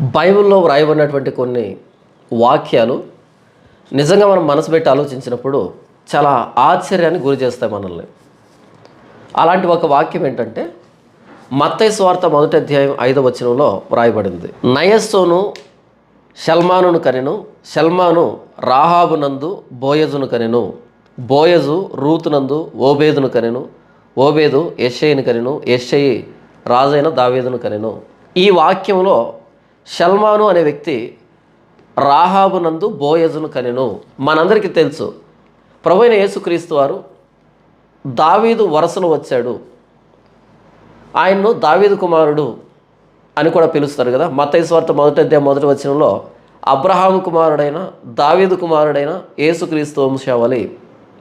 బైబిల్లో వ్రాయబడినటువంటి కొన్ని వాక్యాలు నిజంగా మనం మనసు పెట్టి ఆలోచించినప్పుడు చాలా ఆశ్చర్యానికి గురి చేస్తాయి మనల్ని. అలాంటి ఒక వాక్యం ఏంటంటే మత్తయి స్వార్థ మొదటి అధ్యాయం ఐదవ వచనంలో వ్రాయబడింది. నయస్సోను షల్మానును కనెను షల్మాను రాహాబునందు బోయజును కనెను బోయజు రూతునందు ఓబేదును కనెను ఓబేదు యెషయిని కనెను యెషయి రాజైన దావేదును కనెను. ఈ వాక్యంలో షల్మాను అనే వ్యక్తి రాహాబునందు బోయజును కనెను. మనందరికీ తెలుసు. ప్రభు అయిన యేసుక్రీస్తు వారు దావీదు వరసలో వచ్చాడు. ఆయన్ను దావీదు కుమారుడు అని కూడా పిలుస్తారు కదా. మత్తయి మొదటి అధ్యాయం మొదటి వచనంలో అబ్రహాము కుమారుడైన దావీదు కుమారుడైన యేసుక్రీస్తు వంశావళి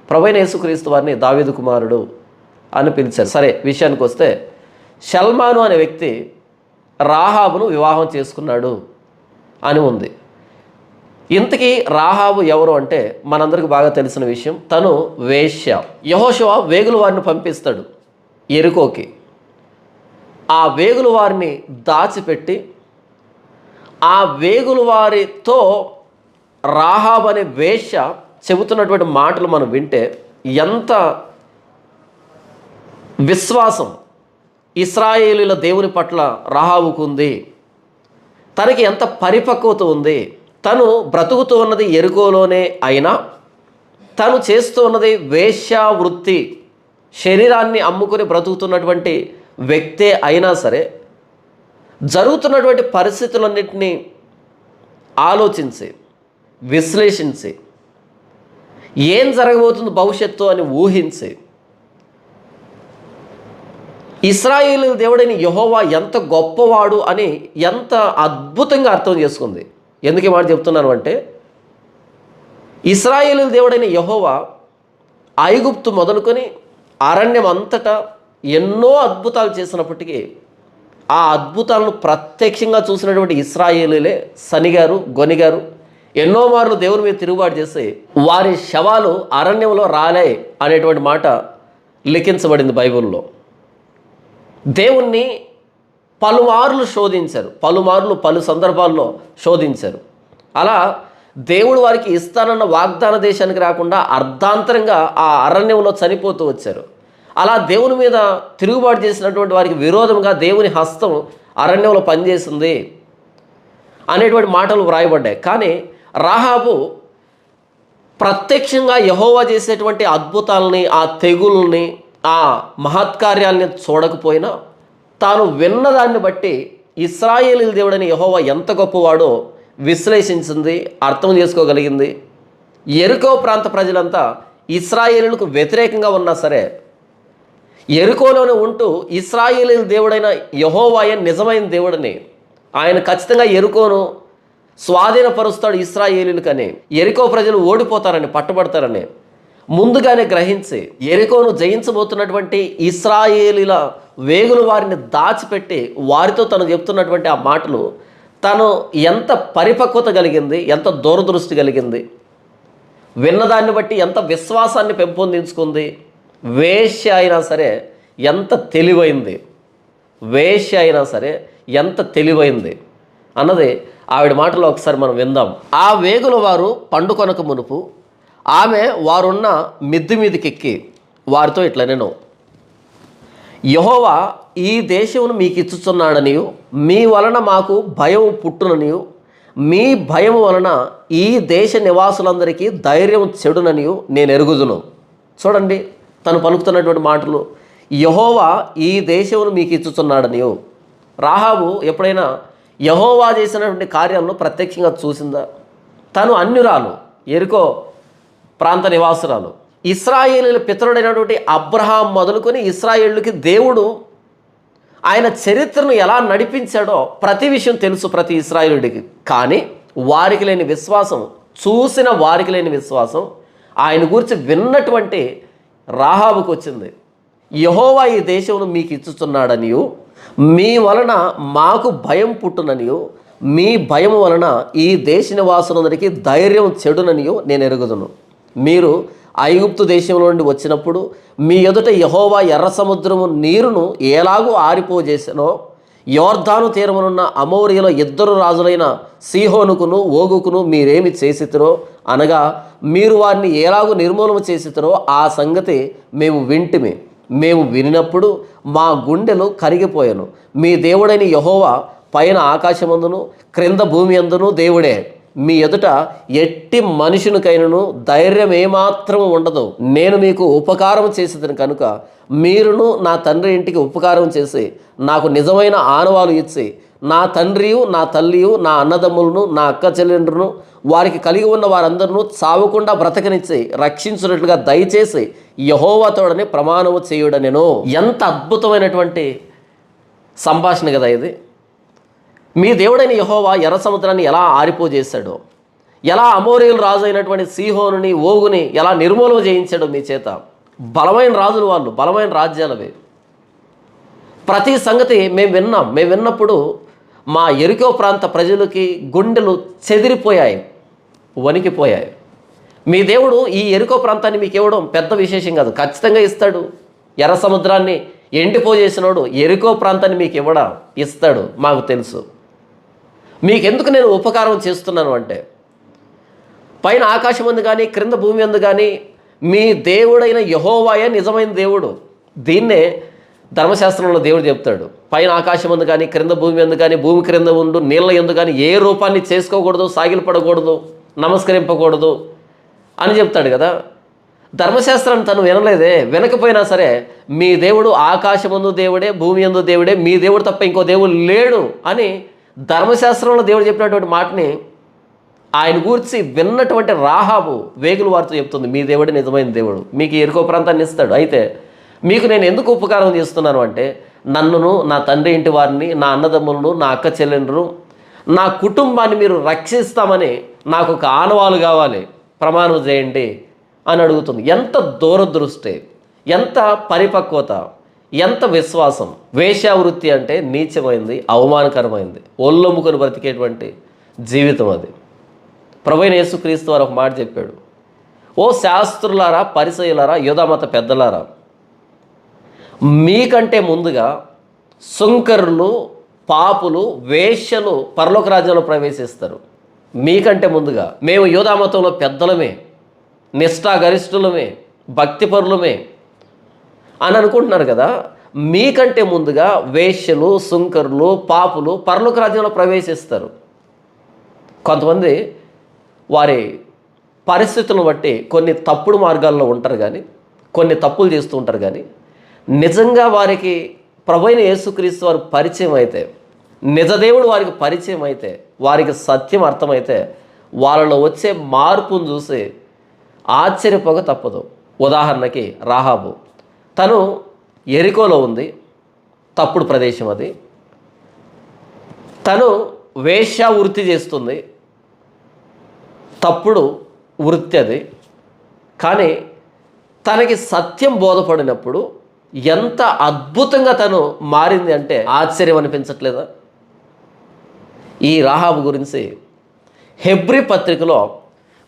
ప్రభైన యేసుక్రీస్తు వారిని దావీదు కుమారుడు అని పిలిచారు. సరే విషయానికి వస్తే షల్మాను అనే వ్యక్తి రాహాబును వివాహం చేసుకున్నాడు అని ఉంది. ఇంతకీ రాహాబు ఎవరు అంటే మనందరికి బాగా తెలిసిన విషయం తను వేశ్య. యహోశివ వేగుల వారిని పంపిస్తాడు ఎరుకోకి. ఆ వేగుల వారిని దాచిపెట్టి ఆ వేగుల వారితో రాహాబ్ అనే వేశ్య చెబుతున్నటువంటి మాటలు మనం వింటే ఎంత విశ్వాసం ఇస్రాయేలీల దేవుని పట్ల రాహాబుకు ఉంది. తనకి ఎంత పరిపక్వత ఉంది. తను బ్రతుకుతూ ఉన్నది ఎరుకోలోనే అయినా తను చేస్తూ ఉన్నది వేశ్యావృత్తి శరీరాన్ని అమ్ముకొని బ్రతుకుతున్నటువంటి వ్యక్తే అయినా సరే జరుగుతున్నటువంటి పరిస్థితులన్నింటినీ ఆలోచించి విశ్లేషించి ఏం జరగబోతుంది భవిష్యత్తు అని ఊహించి ఇస్రాయేలు దేవుడైన యహోవా ఎంత గొప్పవాడు అని ఎంత అద్భుతంగా అర్థం చేసుకుంది. ఎందుకు మాట చెప్తున్నాను అంటే ఇస్రాయేలు దేవుడైన యహోవా ఐగుప్తు మొదలుకొని అరణ్యం అంతటా ఎన్నో అద్భుతాలు చేసినప్పటికీ ఆ అద్భుతాలను ప్రత్యక్షంగా చూసినటువంటి ఇస్రాయేలీలే సనిగారు గొనిగారు ఎన్నో మార్లు దేవుని మీద తిరుగుబాటు చేసి వారి శవాలు అరణ్యంలో రాలే అనేటువంటి మాట లిఖించబడింది బైబిల్లో. దేవుణ్ణి పలుమార్లు శోధించారు. పలుమార్లు పలు సందర్భాల్లో శోధించారు. అలా దేవుడు వారికి ఇస్తానన్న వాగ్దాన దేశానికి రాకుండా అర్ధాంతరంగా ఆ అరణ్యంలో చనిపోతూ వచ్చారు. అలా దేవుని మీద తిరుగుబాటు చేసినటువంటి వారికి విరోధంగా దేవుని హస్తం అరణ్యంలో పనిచేసింది అనేటువంటి మాటలు వ్రాయబడ్డాయి. కానీ రాహాబు ప్రత్యక్షంగా యహోవా చేసేటువంటి అద్భుతాలని ఆ తెగుల్ని ఆ మహత్కార్యాల్ని చూడకపోయినా తాను విన్నదాన్ని బట్టి ఇస్రాయేలీల దేవుడని యహోవా ఎంత గొప్పవాడో విశ్లేషించింది అర్థం చేసుకోగలిగింది. ఎరుకో ప్రాంత ప్రజలంతా ఇస్రాయేలీలకు వ్యతిరేకంగా ఉన్నా సరే ఎరుకోలోనే ఉంటూ ఇస్రాయేలీల దేవుడైన యహోవాయ నిజమైన దేవుడని ఆయన ఖచ్చితంగా ఎరుకోను స్వాధీనపరుస్తాడు ఇస్రాయేలీలకని. ఎరుకో ప్రజలు ఓడిపోతారని పట్టుబడతారని. ముందుగానే గ్రహించి ఎరికోను జయించబోతున్నటువంటి ఇస్రాయేలీల వేగులు వారిని దాచిపెట్టి వారితో తను చెప్తున్నటువంటి ఆ మాటలు తను ఎంత పరిపక్వత కలిగింది ఎంత దూరదృష్టి కలిగింది విన్నదాన్ని బట్టి ఎంత విశ్వాసాన్ని పెంపొందించుకుంది వేశ్య అయినా సరే ఎంత తెలివైంది వేశ్య అయినా సరే ఎంత తెలివైంది అన్నది ఆవిడ మాటలో ఒకసారి మనం విందాం. ఆ వేగుల వారు పండుకొనక మునుపు ఆమె వారున్న మిద్దు మీదకెక్కి వారితో ఇట్లా నేను యహోవా ఈ దేశమును మీకు ఇచ్చుచున్నాడనియు మీ వలన మాకు భయం పుట్టునని మీ భయం వలన ఈ దేశ నివాసులందరికీ ధైర్యం చెడుననియు నేను ఎరుగుదును. చూడండి తను పలుకుతున్నటువంటి మాటలు యహోవా ఈ దేశమును మీకు ఇచ్చుచున్నాడనియు రాహాబు ఎప్పుడైనా యహోవా చేసినటువంటి కార్యాలను ప్రత్యక్షంగా చూసిందా? తను అన్యురాలు ఎరుకో ప్రాంత నివాసురాలు. ఇస్రాయేలీల పితరుడైనటువంటి అబ్రహాం మొదలుకొని ఇస్రాయేళ్ళకి దేవుడు ఆయన చరిత్రను ఎలా నడిపించాడో ప్రతి విషయం తెలుసు ప్రతి ఇస్రాయేలుడికి. కానీ వారికి లేని విశ్వాసం చూసిన వారికి లేని విశ్వాసం ఆయన గురించి విన్నటువంటి రాహాబుకు వచ్చింది. యహోవా ఈ దేశమును మీకు ఇచ్చుచున్నాడనియు మీ వలన మాకు భయం పుట్టుననియు మీ భయం వలన ఈ దేశ నివాసులందరికీ ధైర్యం చెడుననియో నేను ఎరుగుదును. మీరు ఐగుప్తు దేశంలో నుండి వచ్చినప్పుడు మీ ఎదుట యహోవా ఎర్ర సముద్రము నీరును ఎలాగూ ఆరిపోజేసినో యోర్ధాను తీరమునున్న అమౌరియల ఇద్దరు రాజులైన సీహోనుకును ఓగుకును మీరేమి చేసితురో అనగా మీరు వారిని ఎలాగూ నిర్మూలన చేసితురో ఆ సంగతి మేము వింటిమి. మేము వినినప్పుడు మా గుండెలు కరిగిపోయాను. మీ దేవుడైన యహోవా పైన ఆకాశమందును క్రింద భూమి అందును దేవుడే. మీ ఎదుట ఎట్టి మనుషునికైనను ధైర్యం ఏమాత్రం ఉండదు. నేను మీకు ఉపకారం చేసేదని కనుక మీరును నా తండ్రి ఇంటికి ఉపకారం చేసి నాకు నిజమైన ఆనవాలు ఇచ్చి నా తండ్రియు నా తల్లియు నా అన్నదమ్ములను నా అక్క చెల్లెండ్రును వారికి కలిగి ఉన్న వారందరినూ చావకుండా బ్రతకనిచ్చి రక్షించినట్లుగా దయచేసి యహోవాతోడని ప్రమాణము చేయుడనెను. ఎంత అద్భుతమైనటువంటి సంభాషణ కదా ఇది. మీ దేవుడైన యహోవా ఎర్ర సముద్రాన్ని ఎలా ఆరిపోజేశాడో ఎలా అమోరేయులు రాజు అయినటువంటి సీహోనుని ఓగుని ఎలా నిర్మూలన చేయించాడో మీ చేత. బలమైన రాజులు వాళ్ళు బలమైన రాజ్యాలవి. ప్రతి సంగతి మేము విన్నాం. మేము విన్నప్పుడు మా ఎరుకో ప్రాంత ప్రజలకి గుండెలు చెదిరిపోయాయి వణికిపోయాయి. మీ దేవుడు ఈ ఎరుకో ప్రాంతాన్ని మీకు ఇవ్వడం పెద్ద విశేషం కాదు. ఖచ్చితంగా ఇస్తాడు. ఎర్ర సముద్రాన్ని ఎండిపోజేసినోడు ఎరుకో ప్రాంతాన్ని మీకు ఇవ్వడం? ఇస్తాడు. మాకు తెలుసు. మీకెందుకు నేను ఉపకారం చేస్తున్నాను అంటే? పైన ఆకాశం ఉంది కానీ క్రింద భూమి ఉంది కానీ మీ దేవుడైన యహోవాయే నిజమైన దేవుడు. దీన్నే ధర్మశాస్త్రంలో దేవుడు చెప్తాడు. పైన ఆకాశం ఉంది కానీ క్రింద భూమి ఉంది కానీ భూమి క్రింద ఉండు నీళ్ళ ఎందు కానీ ఏ రూపాన్ని చేసుకోకూడదు సాగిలపడకూడదు నమస్కరింపకూడదు అని చెప్తాడు కదా. ధర్మశాస్త్రాన్ని తను వినలేదే. వినకపోయినా సరే మీ దేవుడు ఆకాశమందు దేవుడే భూమి ఎందు దేవుడే మీ దేవుడు తప్ప ఇంకో దేవుడు లేడు అని ధర్మశాస్త్రంలో దేవుడు చెప్పినటువంటి మాటని ఆయన గూర్చి విన్నటువంటి రాహాబు వేగులు వారితో చెప్తుంది మీ దేవుడు నిజమైన దేవుడు మీకు ఎరుకో ప్రాంతాన్ని ఇస్తాడు. అయితే మీకు నేను ఎందుకు ఉపకారం చేస్తున్నాను అంటే నన్నును నా తండ్రి ఇంటి వారిని నా అన్నదమ్ములను నా అక్క చెల్లెండ్రు నా కుటుంబాన్ని మీరు రక్షిస్తామని నాకు ఒక ఆనవాలు కావాలి ప్రమాణం చేయండి అని అడుగుతుంది. ఎంత దూరదృష్టి ఎంత పరిపక్వత. ఎంత విశ్వాసం? వేశ్యావృత్తి అంటే నీచమైంది అవమానకరమైంది. ఒళ్ళొమ్ముకొని బ్రతికేటువంటి జీవితం అది. ప్రభైన యేసుక్రీస్తు వారు ఒక మాట చెప్పాడు. ఓ శాస్త్రులారా పరిసయులారా యోధామత పెద్దలారా మీకంటే ముందుగా సుంకరులు పాపులు వేశ్యలు పరలోక రాజ్యంలో ప్రవేశిస్తారు. మీకంటే ముందుగా మేము యోధామతంలో పెద్దలమే నిష్ఠాగరిష్ఠులమే భక్తిపరులమే అని అనుకుంటున్నారు కదా మీకంటే ముందుగా వేశ్యలు సుంకరులు పాపులు పరలోక రాజ్యంలో ప్రవేశిస్తారు. కొంతమంది వారి పరిస్థితులను బట్టి కొన్ని తప్పుడు మార్గాల్లో ఉంటారు కానీ కొన్ని తప్పులు చేస్తూ ఉంటారు కానీ నిజంగా వారికి ప్రభైన యేసుక్రీస్తు వారు పరిచయం అయితే నిజదేవుడు వారికి పరిచయం అయితే వారికి సత్యం అర్థమైతే వాళ్ళలో వచ్చే మార్పును చూసి ఆశ్చర్యపోక తప్పదు. ఉదాహరణకి రాహాబు. తను ఎరికోలో ఉంది తప్పుడు ప్రదేశం అది. తను వేశ్య వృత్తి చేస్తుంది తప్పుడు వృత్తి అది. కానీ తనకి సత్యం బోధపడినప్పుడు ఎంత అద్భుతంగా తను మారింది అంటే ఆశ్చర్యం అనిపించట్లేదా? ఈ రాహాబు గురించి హెబ్రి పత్రికలో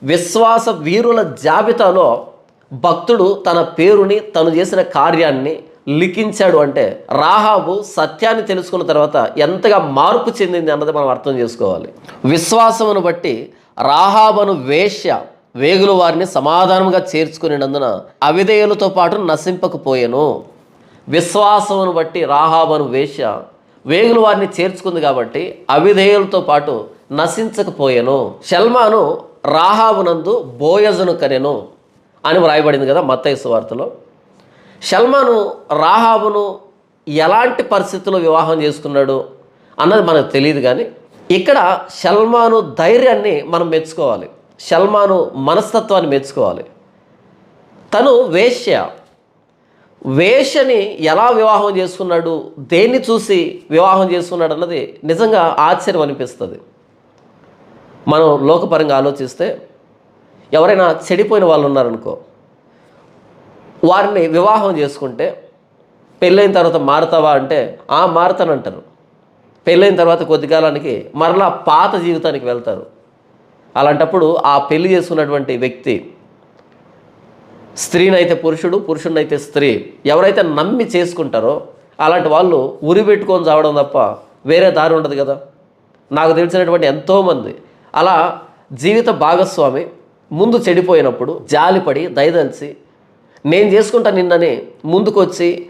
విశ్వాస వీరుల జాబితాలో భక్తుడు తన పేరుని తను చేసిన కార్యాన్ని లిఖించాడు అంటే రాహాబు సత్యాన్ని తెలుసుకున్న తర్వాత ఎంతగా మార్పు చెందింది అన్నది మనం అర్థం చేసుకోవాలి. విశ్వాసమును బట్టి రాహాబను వేశ్య వేగులు వారిని సమాధానంగా చేర్చుకునేందున అవిధేయులతో పాటు నశింపకపోయాను. విశ్వాసమును బట్టి రాహాబను వేశ్య వేగులు వారిని చేర్చుకుంది కాబట్టి అవిధేయులతో పాటు నశించకపోయాను. షల్మాను రాహాబునందు బోయజను కనెను. అని వ్రాయబడింది కదా మత్తైసు వార్తలో. షల్మాను రాహాబును ఎలాంటి పరిస్థితుల్లో వివాహం చేసుకున్నాడు అన్నది మనకు తెలియదు కానీ ఇక్కడ షల్మాను ధైర్యాన్ని మనం మెచ్చుకోవాలి. షల్మాను మనస్తత్వాన్ని మెచ్చుకోవాలి. తను వేశ్య. వేశ్యని ఎలా వివాహం చేసుకున్నాడు దేన్ని చూసి వివాహం చేసుకున్నాడు అన్నది నిజంగా ఆశ్చర్యం అనిపిస్తుంది. మనం లోకపరంగా ఆలోచిస్తే ఎవరైనా చెడిపోయిన వాళ్ళు ఉన్నారనుకో వారిని వివాహం చేసుకుంటే పెళ్ళైన తర్వాత మారుతావా అంటే ఆ మారుతానంటారు పెళ్ళైన తర్వాత కొద్ది కాలానికి మరలా పాత జీవితానికి వెళ్తారు. అలాంటప్పుడు ఆ పెళ్ళి చేసుకున్నటువంటి వ్యక్తి స్త్రీనైతే పురుషుడు పురుషుడినైతే స్త్రీ ఎవరైతే నమ్మి చేసుకుంటారో అలాంటి వాళ్ళు ఉరి పెట్టుకొని చావడం తప్ప వేరే దారి ఉండదు కదా. నాకు తెలిసినటువంటి ఎంతోమంది. అలా జీవిత భాగస్వామి ముందు చెడిపోయినప్పుడు జాలిపడి దయదలిచి నేను చేసుకుంటా నిన్నని ముందుకొచ్చి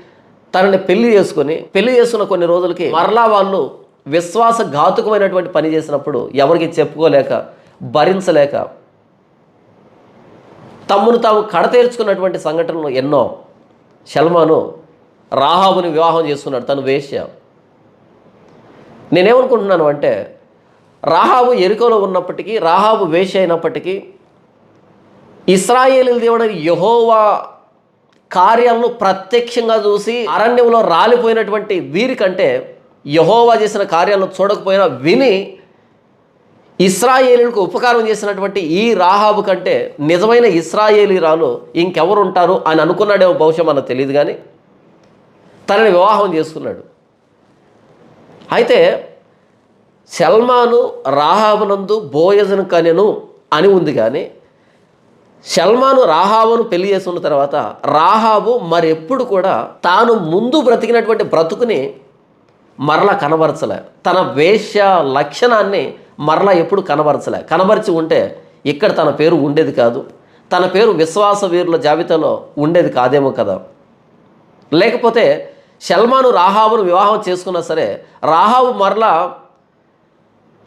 తనని పెళ్ళి చేసుకొని పెళ్ళి చేసుకున్న కొన్ని రోజులకి మరలా వాళ్ళు విశ్వాసఘాతుకమైనటువంటి పని చేసినప్పుడు ఎవరికి చెప్పుకోలేక భరించలేక తమ్మును తాము కడతేర్చుకున్నటువంటి సంఘటనలు ఎన్నో. షల్మాను రాహాబుని వివాహం చేసుకున్నాడు తను వేశ్య. నేనేమనుకుంటున్నాను అంటే రాహాబు ఎరుకలో ఉన్నప్పటికీ రాహాబు వేష్య అయినప్పటికీ ఇస్రాయేలు దేవుడని యహోవా కార్యాలను ప్రత్యక్షంగా చూసి అరణ్యంలో రాలిపోయినటువంటి వీరికంటే యహోవా చేసిన కార్యాలను చూడకపోయినా విని ఇస్రాయేలీలకు ఉపకారం చేసినటువంటి ఈ రాహాబు కంటే నిజమైన ఇస్రాయేలీరాలు ఇంకెవరు ఉంటారు అని అనుకున్నాడేమో బహుశా మనకు తెలియదు కానీ తనని వివాహం చేసుకున్నాడు. అయితే సల్మాను రాహాబునందు బోయజను కనెను అని ఉంది కానీ సల్మాను రాహాబును పెళ్ళి చేసుకున్న తర్వాత రాహాబు మరెప్పుడు కూడా తాను ముందు బ్రతికినటువంటి బ్రతుకుని మరలా కనబరచలే. తన వేష్య లక్షణాన్ని మరలా ఎప్పుడు కనబరచలే. కనబరిచి ఉంటే ఇక్కడ తన పేరు ఉండేది కాదు. తన పేరు విశ్వాస వీరుల జాబితాలో ఉండేది కాదేమో కదా. లేకపోతే సల్మాను రాహాబును వివాహం చేసుకున్నా సరే రాహాబు మరలా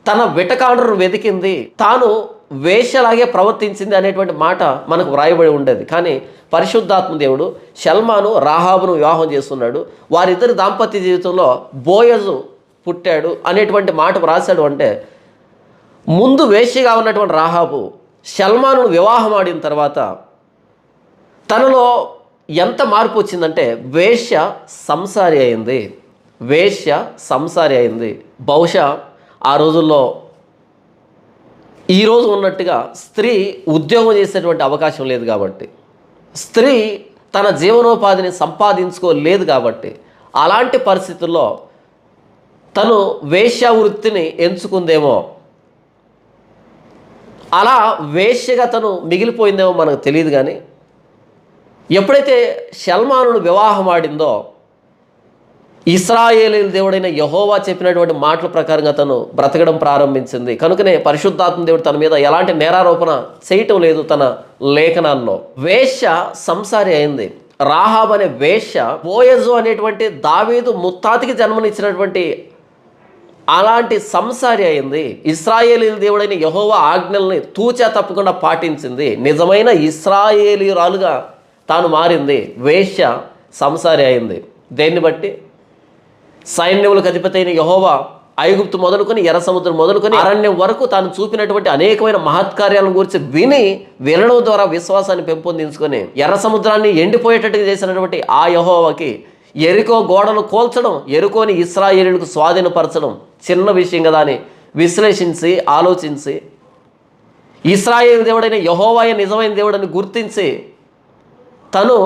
తన వెటకాండ్రును వెతికింది. తాను వేషలాగే ప్రవర్తించింది అనేటువంటి మాట మనకు వ్రాయబడి ఉండేది. కానీ పరిశుద్ధాత్మ దేవుడు షల్మాను రాహాబును వివాహం చేస్తున్నాడు. వారిద్దరి దాంపత్య జీవితంలో బోయజు పుట్టాడు అనేటువంటి మాట వ్రాశాడు అంటే ముందు వేశ్యగా ఉన్నటువంటి రాహాబు షల్మాను వివాహం ఆడిన తర్వాత తనలో ఎంత మార్పు వచ్చిందంటే వేశ్య సంసారి అయింది. వేశ్య సంసారి అయింది. బహుశా ఆ రోజుల్లో ఈరోజు ఉన్నట్టుగా స్త్రీ ఉద్యోగం చేసేటువంటి అవకాశం లేదు కాబట్టి స్త్రీ తన జీవనోపాధిని సంపాదించుకోలేదు కాబట్టి అలాంటి పరిస్థితుల్లో తను వేశ్యావృత్తిని ఎంచుకుందేమో అలా వేశ్యగా తను మిగిలిపోయిందేమో మనకు తెలియదు కానీ ఎప్పుడైతే షల్మానును వివాహం ఆడిందో ఇస్రాయేలీల దేవుడైన యహోవా చెప్పినటువంటి మాటల ప్రకారంగా తను బ్రతకడం ప్రారంభించింది. కనుకనే పరిశుద్ధాత్మ దేవుడు తన మీద ఎలాంటి నేరారోపణ చేయటం లేదు తన లేఖనాల్లో. వేశ్య సంసారి అయింది. రాహాబ్ అనే వేశ్య బోయజు అనేటువంటి దావీదు ముత్తాతికి జన్మనిచ్చినటువంటి అలాంటి సంసారి అయింది. ఇస్రాయేలీ దేవుడైన యహోవా ఆజ్ఞల్ని తూచా తప్పకుండా పాటించింది. నిజమైన ఇస్రాయేలీరాలుగా తాను మారింది. వేశ్య సంసారి అయింది. దేన్ని బట్టి? సైన్యములకు అధిపతి అయిన యహోవా ఐగుప్తు మొదలుకొని ఎర్ర సముద్రం మొదలుకొని అరణ్యం వరకు తాను చూపినటువంటి అనేకమైన మహత్కార్యాలను గురించి విని వినడం ద్వారా విశ్వాసాన్ని పెంపొందించుకొని ఎర్ర సముద్రాన్ని ఎండిపోయేటట్టుగా చేసినటువంటి ఆ యహోవాకి ఎరుకో గోడను కోల్చడం ఎరుకోని ఇస్రాయేలులకు స్వాధీనపరచడం చిన్న విషయం కదా అని విశ్లేషించి ఆలోచించి ఇస్రాయేల్ దేవుడైన యహోవాయ నిజమైన దేవుడని గుర్తించి తను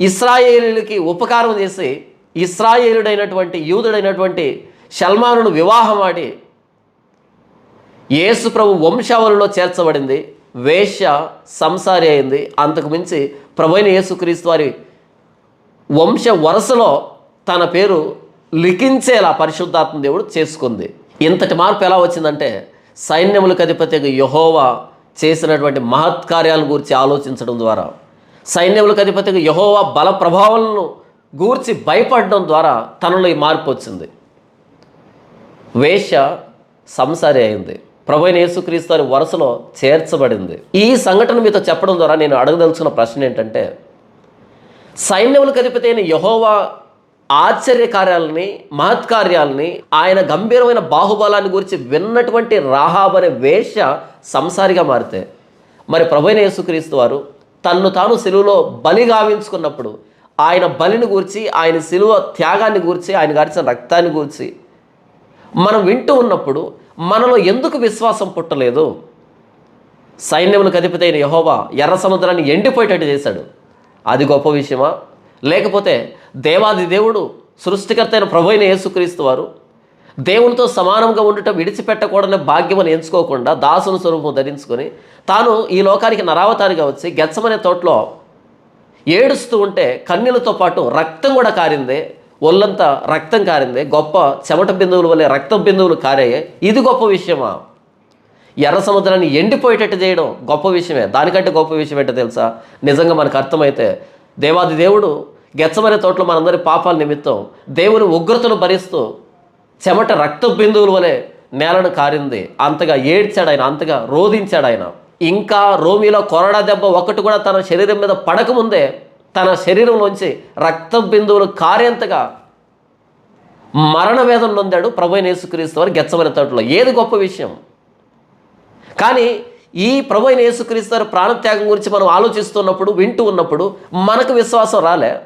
ఇస్రాయేలీలకి ఉపకారం చేసి ఇస్రాయేలుడైనటువంటి యూదుడైనటువంటి షల్మానును వివాహం ఆడి యేసు ప్రభు వంశావళిలో చేర్చబడింది. వేశ్య సంసారి అయింది. అంతకు మించి ప్రభు అయిన యేసుక్రీస్తు వారి వంశ వరుసలో తన పేరు లిఖించేలా పరిశుద్ధాత్మ దేవుడు చేసుకుంది. ఇంతటి మార్పు ఎలా వచ్చిందంటే సైన్యములకు అధిపతిగా యహోవా చేసినటువంటి మహత్కార్యాలను గురించి ఆలోచించడం ద్వారా. సైన్యములకు అధిపతిగా యహోవా బల ప్రభావాలను గూర్చి భయపడడం ద్వారా తనలో ఈ మార్పు వచ్చింది. వేష సంసారి అయింది. ప్రభు యేసుక్రీస్తు వారి వరుసలో చేర్చబడింది. ఈ సంఘటన మీతో చెప్పడం ద్వారా నేను అడగదలుచుకున్న ప్రశ్న ఏంటంటే సైన్యములకు అధిపతి అయిన యహోవా ఆశ్చర్యకార్యాలని మహత్కార్యాలని ఆయన గంభీరమైన బాహుబలాన్ని గురించి విన్నటువంటి రాహాబ్ అనే వేష సంసారిగా మారితే మరి ప్రభైన యేసుక్రీస్తు వారు తన్ను తాను సెలువులో బలిగావించుకున్నప్పుడు ఆయన బలిని గూర్చి ఆయన సిలువ త్యాగాన్ని గూర్చి ఆయన గారిచిన రక్తాన్ని గూర్చి మనం వింటూ ఉన్నప్పుడు మనలో ఎందుకు విశ్వాసం పుట్టలేదు? సైన్యములకు అధిపతి అయిన యహోవా ఎర్ర సముద్రాన్ని ఎండిపోయేటట్టు చేశాడు. అది గొప్ప విషయమా? లేకపోతే దేవాది దేవుడు సృష్టికర్త అయిన ప్రభు అయిన యేసుక్రీస్తు వారు దేవునితో సమానంగా ఉండటం విడిచిపెట్టకూడని భాగ్యమని ఎంచుకోకుండా దాసుని స్వరూపం ధరించుకొని తాను ఈ లోకానికి నరావతారిగా వచ్చి గెచ్చమనే తోటలో ఏడుస్తూ ఉంటే కన్నీలతో పాటు రక్తం కూడా కారిందే ఒళ్ళంతా రక్తం కారింది గొప్ప చెమట బిందువుల వల్లే రక్తం బిందువులు కారాయి. ఇది గొప్ప విషయమా? ఎర్ర సముద్రాన్ని ఎండిపోయేటట్టు చేయడం గొప్ప విషయమే. దానికంటే గొప్ప విషయం ఏంటో తెలుసా? నిజంగా మనకు అర్థమైతే దేవాది దేవుడు గెచ్చమనే తోటలో మనందరి పాపాల నిమిత్తం దేవుని ఉగ్రతను భరిస్తూ చెమట రక్త బిందువుల వలె నేలను కారింది. అంతగా ఏడ్చాడు ఆయన అంతగా రోధించాడు ఆయన. ఇంకా రోమిలో కొరడా దెబ్బ ఒకటి కూడా తన శరీరం మీద పడకముందే తన శరీరంలోంచి రక్త బిందువులు కారేంతగా మరణ వేదన నొందాడు ప్రభు యేసుక్రీస్తు వారు గెచ్చమనే తోటలో. ఏది గొప్ప విషయం? కానీ ఈ ప్రభు యేసుక్రీస్తు వారి ప్రాణత్యాగం గురించి మనం ఆలోచిస్తున్నప్పుడు వింటూ ఉన్నప్పుడు మనకు విశ్వాసం రాలే.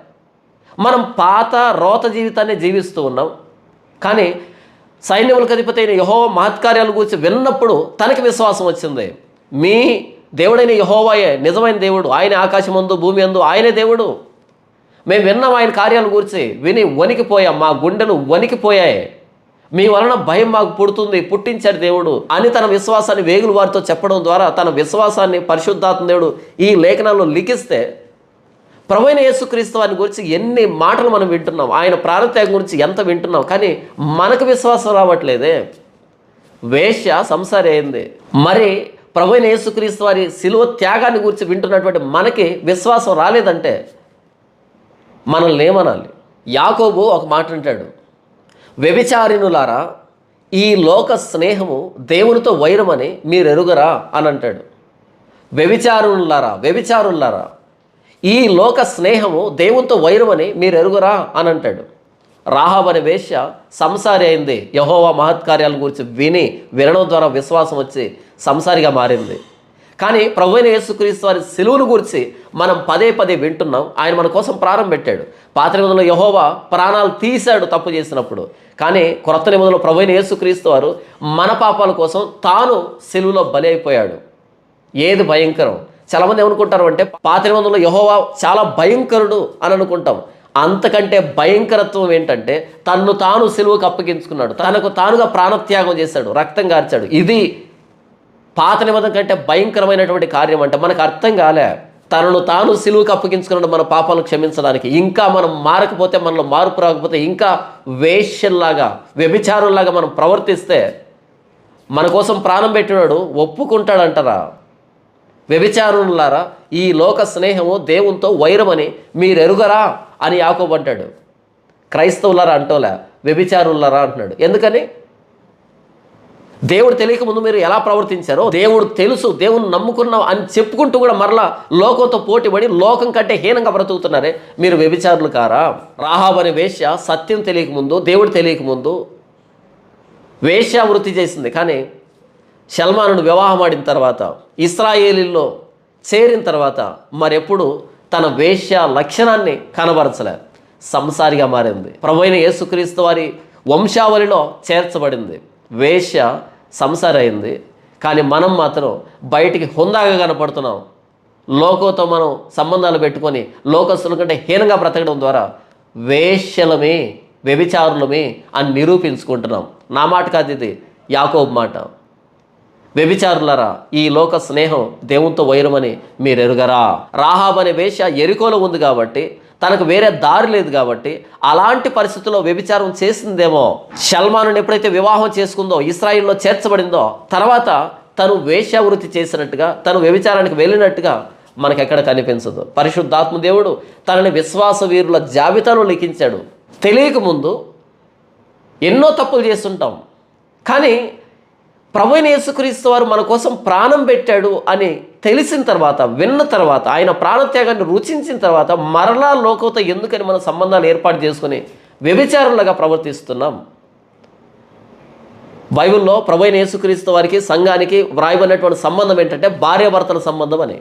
మనం పాత రోత జీవితాన్ని జీవిస్తూ ఉన్నాం. కానీ సైన్యములకు అధిపతి అయిన యహో మహత్కార్యాల గురించి విన్నప్పుడు తనకి విశ్వాసం వచ్చింది. మీ దేవుడైన యహోవాయే నిజమైన దేవుడు. ఆయన ఆకాశమందు భూమి అందు ఆయనే దేవుడు. మేము విన్నాం ఆయన కార్యాలను గురించి. విని వణికిపోయాం. మా గుండెలు వణికిపోయాయి. మీ వలన భయం మాకు పుడుతుంది. పుట్టించాడు దేవుడు. అని తన విశ్వాసాన్ని వేగులు వారితో చెప్పడం ద్వారా తన విశ్వాసాన్ని పరిశుద్ధాత్మ దేవుడు ఈ లేఖనాల్లో లిఖిస్తే ప్రవైన యేసుక్రీస్తు వారిని గురించి ఎన్ని మాటలు మనం వింటున్నాం? ఆయన ప్రాణత్యాగం గురించి ఎంత వింటున్నాం? కానీ మనకు విశ్వాసం రావట్లేదే. వేశ్య సంసారి అయింది. మరి ప్రభుణ యేసుక్రీస్తు వారి సిలువ త్యాగాన్ని గురించి వింటున్నటువంటి మనకి విశ్వాసం రాలేదంటే మనల్ని ఏమనాలి? యాకోబు ఒక మాట అంటాడు వ్యభిచారిణులారా ఈ లోక స్నేహము దేవునితో వైరమని మీరు ఎరుగరా అని అంటాడు. వ్యభిచారులారా వ్యభిచారులారా ఈ లోక స్నేహము దేవునితో వైరమని మీరు ఎరుగురా అని అంటాడు. రాహాబ్ అనే వేష్య సంసారి అయింది. యహోవా మహత్కార్యాల గురించి విని వినడం ద్వారా విశ్వాసం వచ్చి సంసారిగా మారింది. కానీ ప్రభువైన యేసుక్రీస్తు వారి సెలువును గురించి మనం పదే పదే వింటున్నాం. ఆయన మన కోసం ప్రారంభం పెట్టాడు. పాత నిబంధనలో యహోవా ప్రాణాలు తీశాడు తప్పు చేసినప్పుడు. కానీ క్రొత్త నిబంధనలో ప్రభువైన యేసుక్రీస్తు వారు మన పాపాల కోసం తాను సెలువులో బలి అయిపోయాడు. ఏది భయంకరం? చాలామంది ఏమనుకుంటారు అంటే పాత నిబంధనలో యహోవా చాలా భయంకరుడు అని అనుకుంటాం. అంతకంటే భయంకరత్వం ఏంటంటే తన్ను తాను సెలువుకు అప్పగించుకున్నాడు. తనకు తానుగా ప్రాణత్యాగం చేశాడు రక్తం కార్చాడు ఇది పాత నిబంధన కంటే భయంకరమైనటువంటి కార్యం అంటే మనకు అర్థం కాలే. తనను తాను సిలువుకి అప్పగించుకున్నాడు మన పాపాలను క్షమించడానికి. ఇంకా మనం మారకపోతే మనలో మార్పు రాకపోతే ఇంకా వేష్యంలాగా వ్యభిచారంలాగా మనం ప్రవర్తిస్తే మన కోసం ప్రాణం పెట్టినాడు ఒప్పుకుంటాడంటారా. వ్యభిచారులారా ఈ లోక స్నేహము దేవునితో వైరమని మీరు ఎరుగరా అని యాకోబు అంటాడు. క్రైస్తవులారా అంటోలే? వ్యభిచారులారా అంటున్నాడు. ఎందుకని? దేవుడు తెలియక ముందు మీరు ఎలా ప్రవర్తించారో దేవుడు తెలుసు దేవుని నమ్ముకున్నాం అని చెప్పుకుంటూ కూడా మరలా లోకంతో పోటీపడి లోకం కంటే హీనంగా బ్రతుకుతున్నారే. మీరు వ్యభిచారులు కారా? రాహాబ్ అనే వేష్య సత్యం తెలియక ముందు దేవుడు తెలియక ముందు వేశ్య వృత్తి చేసింది. కానీ సల్మానుడు వివాహం ఆడిన తర్వాత ఇస్రాయేలీల్లో చేరిన తర్వాత మరెప్పుడు తన వేశ్య లక్షణాన్ని కనబరచలేదు. సంసారిగా మారింది. ప్రభు యేసుక్రీస్తు వారి వంశావళిలో చేర్చబడింది. వేశ్య సంసారి అయింది. కానీ మనం మాత్రం బయటికి హుందాగా కనపడుతున్నాం. లోకంతో మనం సంబంధాలు పెట్టుకొని లోకస్తుల కంటే హీనంగా బ్రతకడం ద్వారా వేష్యలమే వ్యభిచారులమే అని నిరూపించుకుంటున్నాం. నా మాట కాదు ఇది యాకోబ్ మాట. వ్యభిచారులరా ఈ లోక స్నేహం దేవునితో వైరమని మీరు ఎరుగరా రాహాబ్ అనే వేష ఎరుకోలో ఉంది కాబట్టి తనకు వేరే దారి లేదు కాబట్టి అలాంటి పరిస్థితుల్లో వ్యభిచారం చేసిందేమో? షల్మాను ఎప్పుడైతే వివాహం చేసుకుందో ఇస్రాయిల్లో చేర్చబడిందో తర్వాత తను వేశ్యావృత్తి చేసినట్టుగా తను వ్యభిచారానికి వెళ్ళినట్టుగా మనకు ఎక్కడ కనిపించదు. పరిశుద్ధాత్మ దేవుడు తనని విశ్వాస వీరుల జాబితాలో లిఖించాడు. తెలియక ముందు ఎన్నో తప్పులు చేస్తుంటాం. కానీ ప్రభుైన యేసుక్రీస్తు వారు మన కోసం ప్రాణం పెట్టాడు అని తెలిసిన తర్వాత విన్న తర్వాత ఆయన ప్రాణత్యాగాన్ని రుచించిన తర్వాత మరలా లోకంతో ఎందుకని మన సంబంధాలు ఏర్పాటు చేసుకుని వ్యభిచారులుగా ప్రవర్తిస్తున్నాం? బైబిల్లో ప్రభుైన యేసుక్రీస్తు వారికి సంఘానికి వ్రాయబడినటువంటి సంబంధం ఏంటంటే భార్యాభర్తల సంబంధం అని.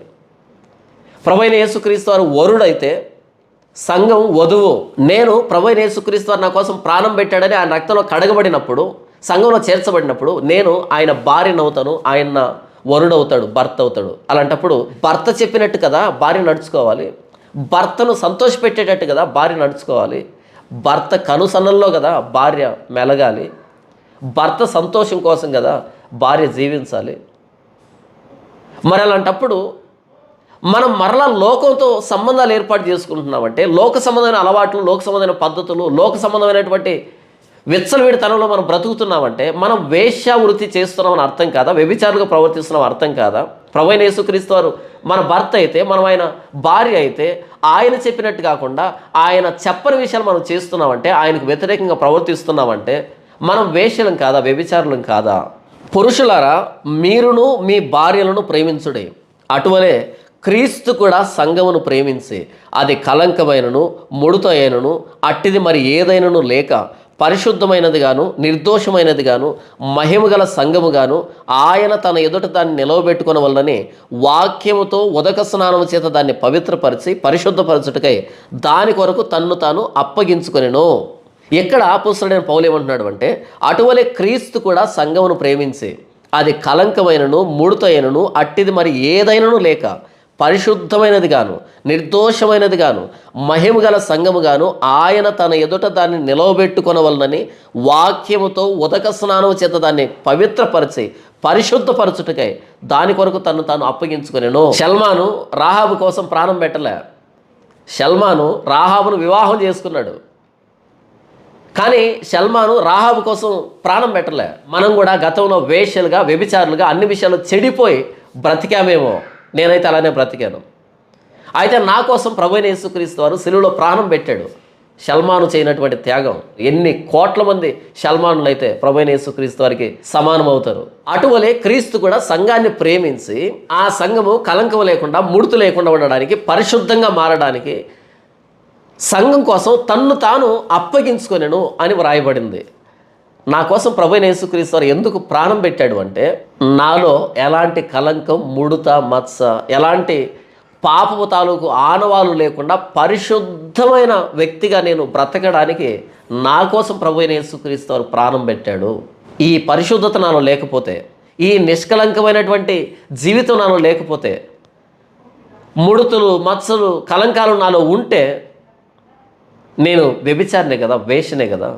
ప్రభుైన యేసుక్రీస్తు వారు వరుడైతే సంఘం వధువు నేను ప్రభుైన యేసుక్రీస్తు వారు నా కోసం ప్రాణం పెట్టాడని ఆయన రక్తంలో కడగబడినప్పుడు సంఘంలో చేర్చబడినప్పుడు నేను ఆయన భార్యను అవుతాను ఆయన వరుడవుతాడు భర్త అవుతాడు అలాంటప్పుడు భర్త చెప్పినట్టు కదా భార్య నడుచుకోవాలి. భర్తను సంతోషపెట్టేటట్టు కదా భార్య నడుచుకోవాలి. భర్త కనుసన్నల్లో కదా భార్య మెలగాలి. భర్త సంతోషం కోసం కదా భార్య జీవించాలి. మరి అలాంటప్పుడు మనం మరలా లోకంతో సంబంధాలు ఏర్పాటు చేసుకుంటున్నామంటే లోక సంబంధమైన అలవాట్లు లోక సంబంధమైన పద్ధతులు లోక సంబంధమైనటువంటి విచ్చలవిడితనంలో మనం బ్రతుకుతున్నామంటే మనం వేశ్యావృత్తి చేస్తున్నామని అర్థం కాదా? వ్యభిచారులుగా ప్రవర్తిస్తున్నాం అర్థం కాదా? ప్రవైన యేసుక్రీస్తు వారు మన భర్త అయితే మనం ఆయన భార్య అయితే ఆయన చెప్పినట్టు కాకుండా ఆయన చెప్పని విషయాలు మనం చేస్తున్నామంటే ఆయనకు వ్యతిరేకంగా ప్రవర్తిస్తున్నామంటే మనం వేశ్యలం కాదా? వ్యభిచారులం కాదా? పురుషులారా మీరును మీ భార్యలను ప్రేమించుడే. అటువలే క్రీస్తు కూడా సంఘమును ప్రేమించి అది కలంకమైనను ముడుత అయినను అట్టిది మరి ఏదైనను లేక పరిశుద్ధమైనదిగాను నిర్దోషమైనదిగాను మహిమగల సంఘముగాను ఆయన తన ఎదుట దాన్ని నిలవబెట్టుకున్న వల్లనే వాక్యముతో ఉదక స్నానము చేత దాన్ని పవిత్రపరిచి పరిశుద్ధపరచుటకై దాని కొరకు తన్ను తాను అప్పగించుకొనెను. ఎక్కడ ఆపుస్తుడైన పౌలు ఏమంటున్నాడు అంటే అటువలే క్రీస్తు కూడా సంఘమును ప్రేమించి అది కలంకమైనను ముడుతైనను అట్టిది మరి ఏదైనను లేక పరిశుద్ధమైనది గాను నిర్దోషమైనది గాను మహిమ గల గాను ఆయన తన ఎదుట దాన్ని నిలవబెట్టుకొనవలనని వాక్యముతో ఉదక స్నానం చేత దాన్ని పవిత్రపరిచి పరిశుద్ధపరచుటకై దాని కొరకు తను తాను అప్పగించుకునేను. షల్మాను రాహాబు కోసం ప్రాణం పెట్టలే. షల్మాను రాహాబును వివాహం చేసుకున్నాడు. కానీ షల్మాను రాహాబు కోసం ప్రాణం పెట్టలే. మనం కూడా గతంలో వేషలుగా వ్యభిచారులుగా అన్ని విషయాలు చెడిపోయి బ్రతికామేమో. నేనైతే అలానే బ్రతికాను. అయితే నా కోసం ప్రభు యేసుక్రీస్తు వారు సెలువులో ప్రాణం పెట్టాడు. షల్మాను చేయనటువంటి త్యాగం. ఎన్ని కోట్ల మంది షల్మానులు అయితే ప్రభు యేసుక్రీస్తు వారికి సమానం అవుతారు అటువలే క్రీస్తు కూడా సంఘాన్ని ప్రేమించి ఆ సంఘము కలంకం లేకుండా ముడుతు లేకుండా ఉండడానికి పరిశుద్ధంగా మారడానికి సంఘం కోసం తన్ను తాను అప్పగించుకొనెను అని వ్రాయబడింది. నా కోసం ప్రభు యేసుక్రీస్తు ఎందుకు ప్రాణం పెట్టాడు అంటే నాలో ఎలాంటి కలంకం ముడత మత్స ఎలాంటి పాపపు తాలూకు ఆనవాలు లేకుండా పరిశుద్ధమైన వ్యక్తిగా నేను బ్రతకడానికి నా కోసం ప్రభు యేసుక్రీస్తు వారు ప్రాణం పెట్టాడు. ఈ పరిశుద్ధత నాలో లేకపోతే ఈ నిష్కలంకమైనటువంటి జీవితం నాలో లేకపోతే ముడుతులు మత్సలు కలంకాలు నాలో ఉంటే నేను వ్యభిచారినే కదా వేషనే కదా?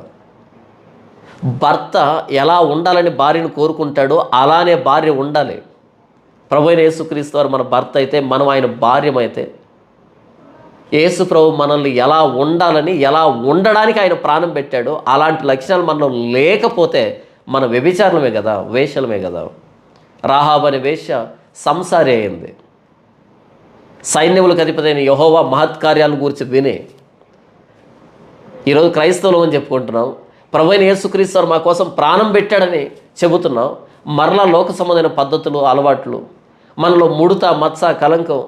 భర్త ఎలా ఉండాలని భార్యను కోరుకుంటాడో అలానే భార్య ఉండాలి. ప్రభు అయిన యేసుక్రీస్తు వారు మన భర్త అయితే మనం ఆయన భార్యమైతే యేసు ప్రభు మనల్ని ఎలా ఉండాలని ఎలా ఉండడానికి ఆయన ప్రాణం పెట్టాడో అలాంటి లక్షణాలు మనలో లేకపోతే మన వ్యభిచారమే కదా వేషలమే కదా. రాహాబ్ అనే వేష సంసారి అయింది. సైన్యములకు అధిపతైన యహోవా మహత్కార్యాల గురించి విని ఈరోజు క్రైస్తవులు అని చెప్పుకుంటున్నాం? ప్రభు అయిన యేసుక్రీస్తు మా కోసం ప్రాణం పెట్టాడని చెబుతున్నాం. మరలా లోక సంబంధమైన పద్ధతులు అలవాట్లు మనలో ముడత మత్స కలంకం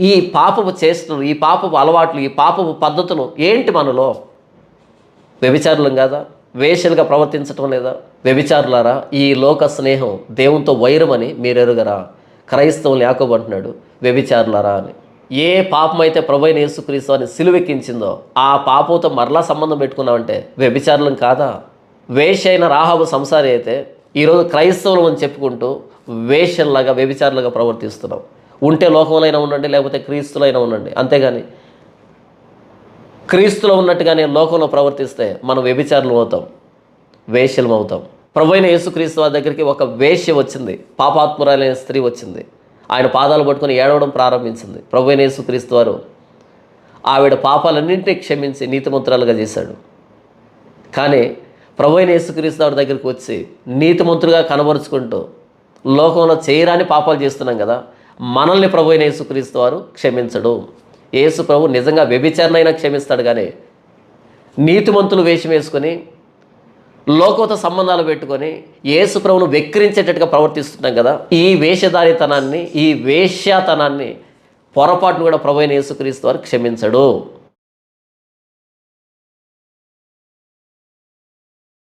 ఈ పాపపు చేష్టలు ఈ పాపపు అలవాట్లు ఈ పాపపు పద్ధతులు ఏంటి మనలో? వ్యభిచారులం కాదా? వేషలుగా ప్రవర్తించటం లేదా? వ్యభిచారులారా ఈ లోక స్నేహం దేవునితో వైరమని మీరెరుగరా? క్రైస్తవులు యాకోబంటున్నాడు వ్యభిచారులారా అని. ఏ పాపం అయితే ప్రభు అయిన యేసుక్రీస్తు అని సిలువెక్కించిందో ఆ పాపంతో మరలా సంబంధం పెట్టుకున్నామంటే వ్యభిచారులం కాదా? వేష అయిన రాహాబు సంసారి అయితే ఈరోజు క్రైస్తవులు అని చెప్పుకుంటూ వేషల్లాగా వ్యభిచారులుగా ప్రవర్తిస్తున్నాం. ఉంటే లోకంలో ఉండండి లేకపోతే క్రీస్తులైనా ఉండండి. అంతేగాని క్రీస్తులో ఉన్నట్టుగానే లోకంలో ప్రవర్తిస్తే మనం వ్యభిచారులు అవుతాం వేషలం అవుతాం. ప్రభు అయిన యేసుక్రీస్తు వారి దగ్గరికి ఒక వేష్య వచ్చింది పాపాత్మురాలైన స్త్రీ వచ్చింది. ఆయన పాదాలు పట్టుకొని ఏడవడం ప్రారంభించింది. ప్రభు అయిన యేసుక్రీస్తు వారు ఆవిడ పాపాలన్నింటినీ క్షమించి నీతిమంతురాలుగా చేశాడు. కానీ ప్రభు అయిన యేసుక్రీస్తు వారి దగ్గరికి వచ్చి నీతిమంతులుగా కనబరుచుకుంటూ లోకంలో చేయరాని పాపాలు చేస్తున్నాం కదా మనల్ని ప్రభు అయిన యేసుక్రీస్తు వారు క్షమించడు. యేసు ప్రభు నిజంగా వ్యభిచారణైనా క్షమిస్తాడు కానీ నీతిమంతులు వేషం వేసుకొని లోకవత సంబంధాలు పెట్టుకొని ఏసుప్రభును వెక్కిరించేటట్టుగా ప్రవర్తిస్తున్నాం కదా. ఈ వేషధారితనాన్ని ఈ వేష్యాతనాన్ని పొరపాటును కూడా ప్రభు అయిన యేసుక్రీస్తు వారు క్షమించడు.